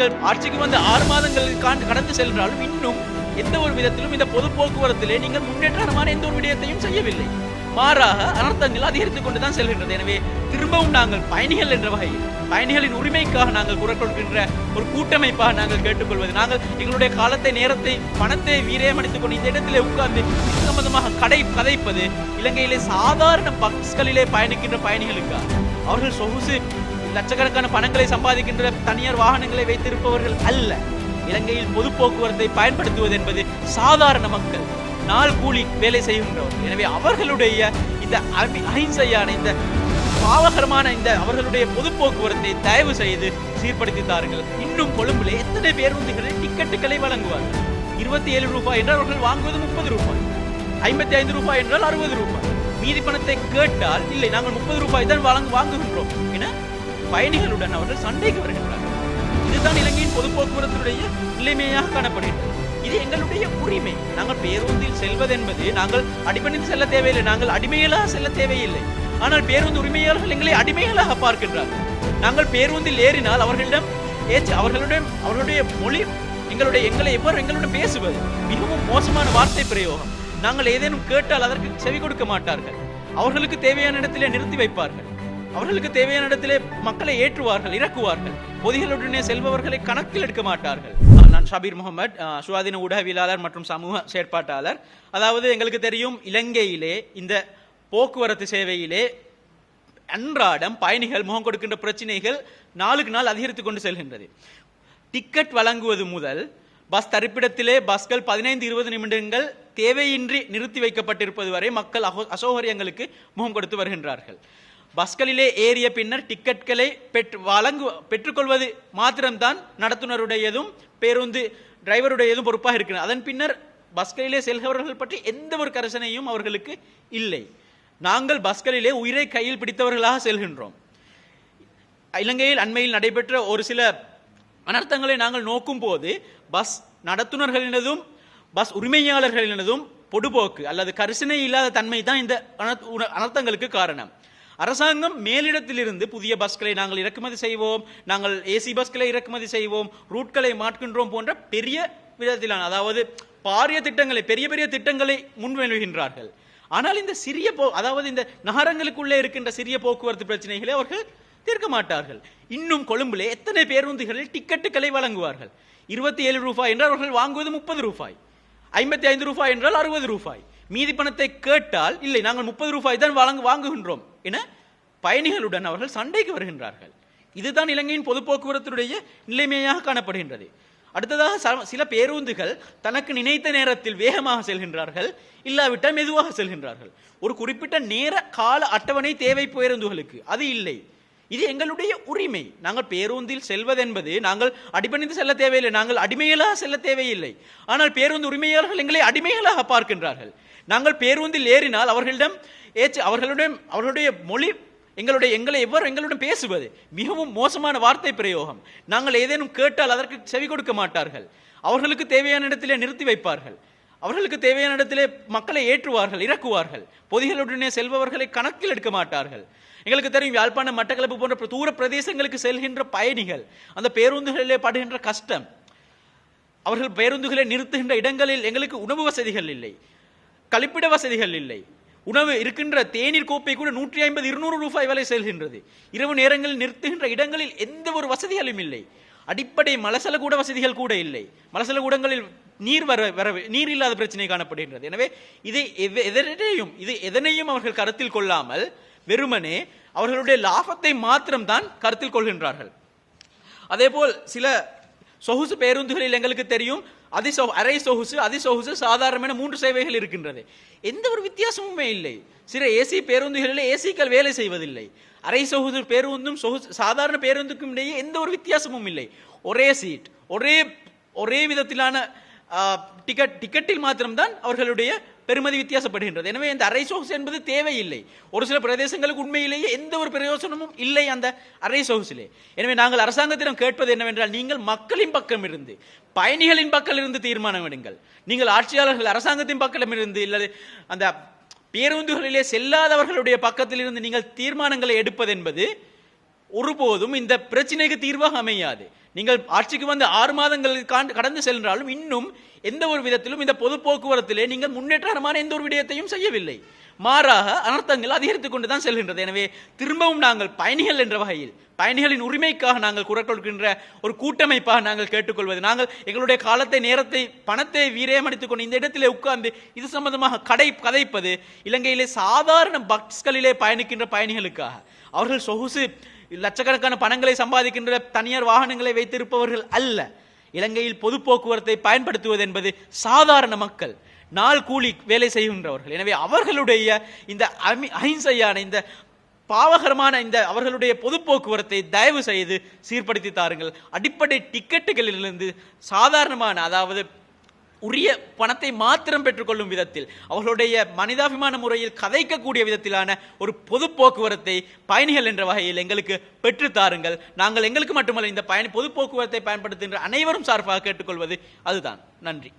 அவர்கள் ஆட்சிக்கு வந்து ஆறு மாதங்கள் கடந்து சென்றாலும் இன்னும் எந்த ஒரு விதத்திலும் இந்த பொது போக்குவரத்திலே நீங்கள் முன்னேற்றமான எந்த ஒரு விடயத்தையும் செய்யவில்லை. மாறாக அனர்த்தங்கள் அதிகரித்துக் கொண்டுதான் செல்கின்றது. எனவே திரும்பவும் நாங்கள் பயணிகள் என்ற வகையில் பயணிகளின் உரிமைக்காக நாங்கள் குரல் கொடுக்கின்ற ஒரு கூட்டமைப்பாக நாங்கள் கேட்டுக்கொள்வது. நாங்கள் எங்களுடைய காலத்தை நேரத்தை பணத்தை வீரியமடித்துக் கொண்டு இந்த இடத்திலே உட்கார்ந்து இது சம்பந்தமாக கடை கதைப்பது இலங்கையிலே சாதாரண பஸ்களிலே பயணிக்கின்ற பயணிகளுக்காக. அவர்கள் சொகுசு லட்சக்கணக்கான பணங்களை சம்பாதிக்கின்ற தனியார் வாகனங்களை வைத்திருப்பவர்கள் அல்ல. இலங்கையில் பொது போக்குவரத்தை பயன்படுத்துவது என்பது சாதாரண மக்கள் நாள் கூலி வேலை செய்கின்றவர்கள் எனவே அவர்களுடைய இந்த அஹிம்சையான இந்த பாவகரமான இந்த அவர்களுடைய பொது போக்குவரத்தை தயவு செய்து சீர்படுத்தி தாருங்கள். இன்னும் கொழும்பிலே எத்தனை பேருந்துகளில் டிக்கெட்டுகளை வழங்குவார்கள்? இருபத்தி ஏழு ரூபாய் என்றால் அவர்கள் வாங்குவது முப்பது ரூபாய். ஐம்பத்தி ஐந்து ரூபாய் என்றால் அறுபது ரூபாய். மீதி பணத்தை கேட்டால் இல்லை நாங்கள் முப்பது ரூபாய் தான் வழங்கு வாங்குகின்றோம். என பயணிகளுடன் அவர்கள் சண்டைக்கு வருகின்றார்கள் இதுதான் இலங்கையின் பொது போக்குவரத்துடைய நிலைமையாக காணப்படுகிறது. இது எங்களுடைய உரிமை. நாங்கள் பேருந்தில் செல்வதென்பது நாங்கள் அடிபணிந்து செல்ல தேவையில்லை. நாங்கள் அடிமைகளாக செல்ல தேவையில்லை. ஆனால் பேருந்து உரிமையாளர்கள் எங்களை அடிமைகளாக பார்க்கின்றார்கள். நாங்கள் பேருந்தில் ஏறினால் அவர்களிடம் ஏச்சு அவர்களுடைய அவர்களுடைய மொழி எங்களுடைய எங்களை எவ்வாறு எங்களுடன் பேசுவது? மிகவும் மோசமான வார்த்தை பிரயோகம். நாங்கள் ஏதேனும் கேட்டால் அதற்கு செவி கொடுக்க மாட்டார்கள். அவர்களுக்கு தேவையான இடத்திலே நிறுத்தி வைப்பார்கள். அவர்களுக்கு தேவையான இடத்திலே மக்களை ஏற்றுவார்கள் இறக்குவார்கள். பொதிகளுடனே செல்பவர்களை கணக்கில் எடுக்க மாட்டார்கள். நான் ஷபீர் முகமது சுவாதீன ஊடகவியலாளர் மற்றும் சமூக செயற்பாட்டாளர். அதாவது எங்களுக்கு தெரியும் இலங்கையிலே இந்த போக்குவரத்து சேவையிலே அன்றாடம் பயணிகள் முகம் கொடுக்கின்ற பிரச்சனைகள் நாளுக்கு நாள் அதிகரித்துக் கொண்டு செல்கின்றது. டிக்கெட் வழங்குவது முதல் பஸ் தரிப்பிடத்திலே பஸ்கள் பதினைந்து இருபது நிமிடங்கள் தேவையின்றி நிறுத்தி வைக்கப்பட்டிருப்பது வரை மக்கள் அகோ- அசௌகரியங்களுக்கு முகம் கொடுத்து வருகின்றார்கள். பஸ்களிலே ஏறிய பின்னர் டிக்கெட்களை பெற்று வழங்கு பெற்றுக்கொள்வது மாத்திரம்தான் நடத்துனருடையதும் பேருந்து டிரைவருடையதும் பொறுப்பாக இருக்கிறது. அதன் பின்னர் பஸ்களிலே செல்கிறவர்கள் பற்றி எந்த ஒரு கரிசனையும் அவர்களுக்கு இல்லை. நாங்கள் பஸ்களிலே உயிரை கையில் பிடித்தவர்களாக செல்கின்றோம். இலங்கையில் அண்மையில் நடைபெற்ற ஒரு சில அனர்த்தங்களை நாங்கள் நோக்கும் போது பஸ் நடத்துனர்களினதும் பஸ் உரிமையாளர்களினதும் பொடுபோக்கு அல்லது கரிசனை இல்லாத தன்மை தான் இந்த அனர்த்தங்களுக்கு காரணம். அரசாங்கம் மேலிடத்திலிருந்து புதிய பஸ்களை நாங்கள் இறக்குமதி செய்வோம். நாங்கள் ஏசி பஸ்களை இறக்குமதி செய்வோம். ரூட்களை மாற்றுகின்றோம் போன்ற பெரிய விதத்திலான அதாவது பாரிய திட்டங்களை பெரிய பெரிய திட்டங்களை முன்வெழுகின்றார்கள் ஆனால் இந்த சிறிய போ அதாவது இந்த நகரங்களுக்குள்ளே இருக்கின்ற சிறிய போக்குவரத்து பிரச்சனைகளை அவர்கள் தீர்க்க மாட்டார்கள். இன்னும் கொழும்புலே எத்தனை பேருந்துகளில் டிக்கெட்டுகளை வழங்குவார்கள்? இருபத்தி ஏழு ரூபாய் என்றால் அவர்கள் வாங்குவது முப்பது ரூபாய். ஐம்பத்தி ஐந்து ரூபாய் என்றால் அறுபது ரூபாய். மீதி பணத்தை கேட்டால் இல்லை நாங்கள் முப்பது ரூபாய் தான் வழங்கு வாங்குகின்றோம். என பயணிகளுடன் அவர்கள் சண்டைக்கு வருகின்றார்கள். இதுதான் இலங்கையின் பொது போக்குவரத்துடைய நிலைமையாக காணப்படுகின்றது. அடுத்ததாக ச- சில பேருந்துகள் தனக்கு நினைத்த நேரத்தில் வேகமாக செல்கின்றார்கள் இல்லாவிட்டால் மெதுவாக செல்கின்றார்கள். ஒரு குறிப்பிட்ட நேர கால அட்டவணை தேவை பேருந்துகளுக்கு. அது இல்லை. இது எங்களுடைய உரிமை. நாங்கள் பேருந்தில் செல்வதென்பது நாங்கள் அடிபணிந்து செல்ல தேவையில்லை. நாங்கள் அடிமைகளாக செல்ல தேவையில்லை. ஆனால் பேருந்து உரிமையாளர்கள் எங்களை அடிமைகளாக பார்க்கின்றார்கள். நாங்கள் பேருந்தில் ஏறினால் அவர்களிடம் ஏச்சு அவர்களுடைய அவர்களுடைய மொழி எங்களுடைய எங்களை எவ்வாறு எங்களுடன் பேசுவது? மிகவும் மோசமான வார்த்தை பிரயோகம். நாங்கள் ஏதேனும் கேட்டால் அதற்கு செவி கொடுக்க மாட்டார்கள். அவர்களுக்கு தேவையான இடத்திலே நிறுத்தி வைப்பார்கள். அவர்களுக்கு தேவையான இடத்திலே மக்களை ஏற்றுவார்கள் இறக்குவார்கள். பொதிகளுடனே செல்பவர்களை கணக்கில் எடுக்க மாட்டார்கள். எங்களுக்கு தெரியும் யாழ்ப்பாணம் மட்டக்களப்பு போன்ற தூர பிரதேசங்களுக்கு செல்கின்ற பயணிகள் அந்த பேருந்துகளிலே படுகின்ற கஷ்டம். அவர்கள் பேருந்துகளை நிறுத்துகின்ற இடங்களில் எங்களுக்கு உணவு வசதிகள் இல்லை கழிப்பிட வசதிகள் இல்லை. உணவு இருக்கின்ற தேநீர் கோப்பை கூட நூற்றி ஐம்பது இருநூறு ரூபாய் வரை செல்கின்றது. இரவு நேரங்களில் நிறுத்துகின்ற இடங்களில் எந்த ஒரு வசதிகளும் இல்லை. அடிப்படை மலசல கூட வசதிகள் கூட இல்லை. மலசல கூடங்களில் நீர் வர வர நீர் இல்லாத பிரச்சனை காணப்படுகின்றது. எனவே இதை எவ்- எதனையும் இது எதனையும் அவர்கள் கருத்தில் கொள்ளாமல் வெறுமனே அவர்களுடைய லாபத்தை மாத்திரம்தான் கருத்தில் கொள்கின்றார்கள். அதேபோல் சில சொகுசு பேருந்துகளில் எங்களுக்கு தெரியும் அதிசோ அரை சொகுசு அதிசொகுசு சாதாரணமான மூன்று சேவைகள் இருக்கின்றது. எந்த ஒரு வித்தியாசமுமே இல்லை. சில ஏசி பேருந்துகளில் ஏசிக்கள் வேலை செய்வதில்லை. அரை சொகுசு பேருந்தும் சொகுசு சாதாரண பேருந்துக்கும் இடையே எந்த ஒரு வித்தியாசமும் இல்லை. ஒரே சீட் ஒரே ஒரே விதத்திலான டிக்கெட் டிக்கெட்டில் மாத்திரம்தான் அவர்களுடைய பெருமதி வித்தியாசப்படுகின்றது. எனவே இந்த அரை சொகுசு என்பது தேவையில்லை. ஒரு சில பிரதேசங்களுக்கு உண்மையிலேயே எந்த ஒரு பிரயோசனமும் இல்லை அந்த அரை சொகுசிலே எனவே நாங்கள் அரசாங்கத்திடம் கேட்பது என்னவென்றால் நீங்கள் மக்களின் பக்கம் இருந்து பயணிகளின் பக்கம் இருந்து தீர்மானம் எடுங்கள். நீங்கள் ஆட்சியாளர்கள் அரசாங்கத்தின் பக்கம் இருந்து இல்லது அந்த பேருந்துகளிலே செல்லாதவர்களுடைய பக்கத்தில் இருந்து நீங்கள் தீர்மானங்களை எடுப்பது என்பது ஒருபோதும் இந்த பிரச்சனைக்கு தீர்வாக அமையாது. நீங்கள் ஆட்சிக்கு வந்து ஆறு மாதங்கள் கடந்து சென்றாலும் இன்னும் எந்த ஒரு விதத்திலும் இந்த பொது போக்குவரத்திலே நீங்கள் முன்னேற்றமான எந்த ஒரு விடயத்தையும் செய்யவில்லை. மாறாக அனர்த்தங்கள் அதிகரித்து கொண்டு தான் செல்கின்றது. எனவே திரும்பவும் நாங்கள் பயணிகள் என்ற வகையில் பயணிகளின் உரிமைக்காக நாங்கள் குரல் கொடுக்கின்ற ஒரு கூட்டமைப்பாக நாங்கள் கேட்டுக்கொள்வது. நாங்கள் எங்களுடைய காலத்தை நேரத்தை பணத்தை வீரமடித்துக் கொண்டு இந்த இடத்திலே உட்கார்ந்து இது சம்பந்தமாக கடை கதைப்பது இலங்கையிலே சாதாரண பக்ஸ்களிலே பயணிக்கின்ற பயணிகளுக்காக அவர்கள் சொகுசு லட்சக்கணக்கான பணங்களை சம்பாதிக்கின்ற தனியார் வாகனங்களை வைத்திருப்பவர்கள் அல்ல. இலங்கையில் பொது போக்குவரத்தை பயன்படுத்துவது என்பது சாதாரண மக்கள் நாள் கூலி வேலை செய்கின்றவர்கள். எனவே அவர்களுடைய இந்த அமி- அஹிம்சையான இந்த பாவகரமான இந்த அவர்களுடைய பொது போக்குவரத்தை தயவு செய்து சீர்படுத்தி தாருங்கள். அடிப்படை டிக்கெட்டுகளிலிருந்து சாதாரணமான அதாவது உரிய பணத்தை மாத்திரம் பெற்றுக்கொள்ளும் விதத்தில் அவர்களுடைய மனிதாபிமான முறையில் கதைக்கக்கூடிய விதத்திலான ஒரு பொது போக்குவரத்தை பயணிகள் என்ற வகையில் எங்களுக்கு பெற்றுத்தாருங்கள் நாங்கள் எங்களுக்கு மட்டுமல்ல இந்த பயணி பொது போக்குவரத்தை பயன்படுத்துகின்ற அனைவரும் சார்பாக கேட்டுக்கொள்வது அதுதான். நன்றி.